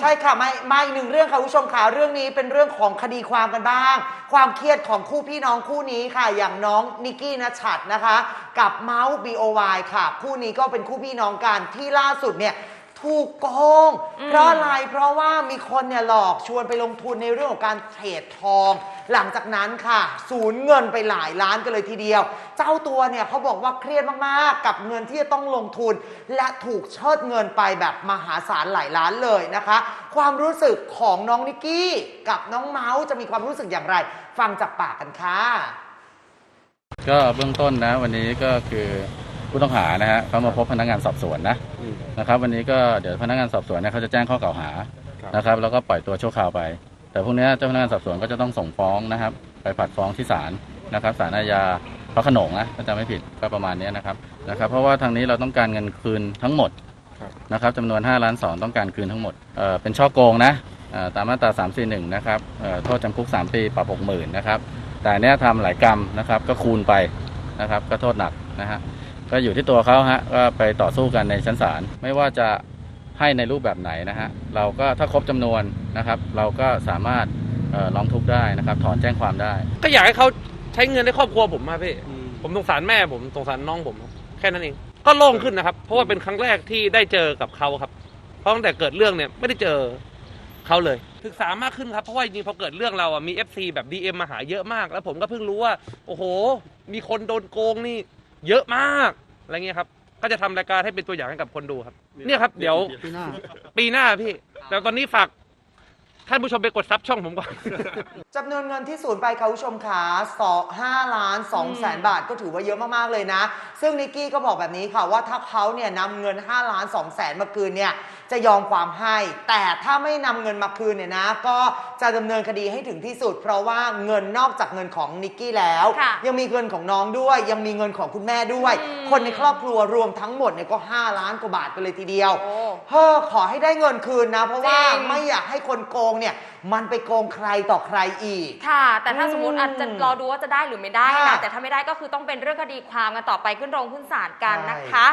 ใช่ค่ะมามาอีกหนึ่งเรื่องค่ะคุณผู้ชมค่ะเรื่องนี้เป็นเรื่องของคดีความกันบ้าง ความเครียดของคู่พี่น้องคู่นี้ค่ะ อย่างน้องนิกกี้นชัดนะคะ กับเมาส์บีโอวค่ะ คู่นี้ก็เป็นคู่พี่น้องกันที่ล่าสุดเนี่ย ถูกโกงเพราะอะไรเพราะว่ามีคนเนี่ยหลอกชวนไปลงทุนในเรื่องของการเทรดทอง หลังจากนั้นค่ะ สูญเงินไปหลายล้านกันเลยทีเดียว เจ้าตัวเนี่ยเขาบอกว่าเครียดมากๆ กับเงินที่จะต้องลงทุน และถูกเชิดเงินไปแบบมหาศาลหลายล้านเลยนะคะ ความรู้สึกของน้องนิกกี้กับน้องเมาส์จะมีความรู้สึกอย่างไร ฟังจากปากกันค่ะก็เบื้องต้นนะวันนี้ก็คือ ผู้ต้องหานะฮะเขามาพบพนักงานสอบสวนนะนะครับวันนี้ก็เดี๋ยวพนักงานสอบสวนเนี่ยเขาจะแจ้งข้อกล่าวหานะครับแล้วก็ปล่อยตัวชั่วคราวไป แต่พวกเนี้ยเจ้าพนักงานสอบสวนก็จะต้องส่งฟ้องนะครับ ไปผัดฟ้องที่ศาลนะครับศาลอาญาพระโขนงนะถ้าจำไม่ผิดก็ประมาณเนี้ยนะครับนะครับ เพราะว่าทางนี้เราต้องการเงินคืนทั้งหมดนะครับจำนวน5ล้านสองต้องการคืนทั้งหมดเอ่อเป็นช่อโกงนะเอ่อตามมาตรา 341 นะครับเอ่อโทษจำคุก 3 ปีปรับ 60,000 นะครับ แต่อันเนี้ยทำหลายกรรมนะครับก็คูณไปนะครับก็โทษหนักนะฮะ ก็อยู่ที่ตัวเขาฮะก็ไปต่อสู้กันในชั้นศาลไม่ว่าจะให้ในรูปแบบไหนนะฮะเราก็ถ้าครบจำนวนนะครับ เราก็สามารถเอ่อร้องทุกข์ได้นะครับ ถอนแจ้งความได้ ก็อยากให้เขาใช้เงินในครอบครัวผมมาพี่ผมสงสารแม่ผมสงสารน้องผมครับแค่นั้นเองก็โล่งขึ้นนะครับ เพราะว่าเป็นครั้งแรกที่ได้เจอกับเขาครับ เพราะตั้งแต่เกิดเรื่องเนี่ยไม่ได้เจอเขาเลยศึกษามากขึ้นครับเพราะว่าจริงๆพอเกิดเรื่องเราอะมี FC แบบ DM มาหาเยอะมาก แล้วผมก็เพิ่งรู้ว่า โอ้โห มีคนโดนโกงนี่ เยอะมากอะไรเงี้ยครับ ก็จะทำรายการให้เป็นตัวอย่างให้กับคนดูครับ เนี่ยครับ เดี๋ยวปีหน้า ปีหน้าพี่ แต่ตอนนี้ฝาก ท่านผู้ชมไปกดซับช่องผมก่อน จำนวนเงินที่สูญไปค่ะคุณผู้ชมขาสองห้าล้านสองแสนบาทก็ถือว่าเยอะมาก ๆ เลยนะ ซึ่งนิกกี้ก็บอกแบบนี้ค่ะว่าถ้าเขาเนี่ยนำเงิน 5 ล้าน2แสนมาคืนเนี่ยจะยอมความให้ แต่ถ้าไม่นำเงินมาคืนเนี่ยนะ ก็จะดำเนินคดีให้ถึงที่สุด เพราะว่าเงินนอกจากเงินของนิกกี้แล้ว ค่ะยังมีเงินของน้องด้วย ยังมีเงินของคุณแม่ด้วย อืม คนในครอบครัวรวมทั้งหมดเนี่ยก็5ล้านกว่าบาทกันเลยทีเดียว โอ้ เฮ้อขอให้ได้เงินคืนนะ เพราะว่าจริงไม่อยากให้คนโกงเนี่ยมันไปโกงใครต่อใครอีก ค่ะ แต่ถ้าอืมสมมติอาจจะรอดูว่าจะได้หรือไม่ได้ค่ะนะแต่ถ้าไม่ได้ก็คือต้องเป็นเรื่องคดีความกันต่อไปขึ้นโรงขึ้นศาลกันใช่นะคะ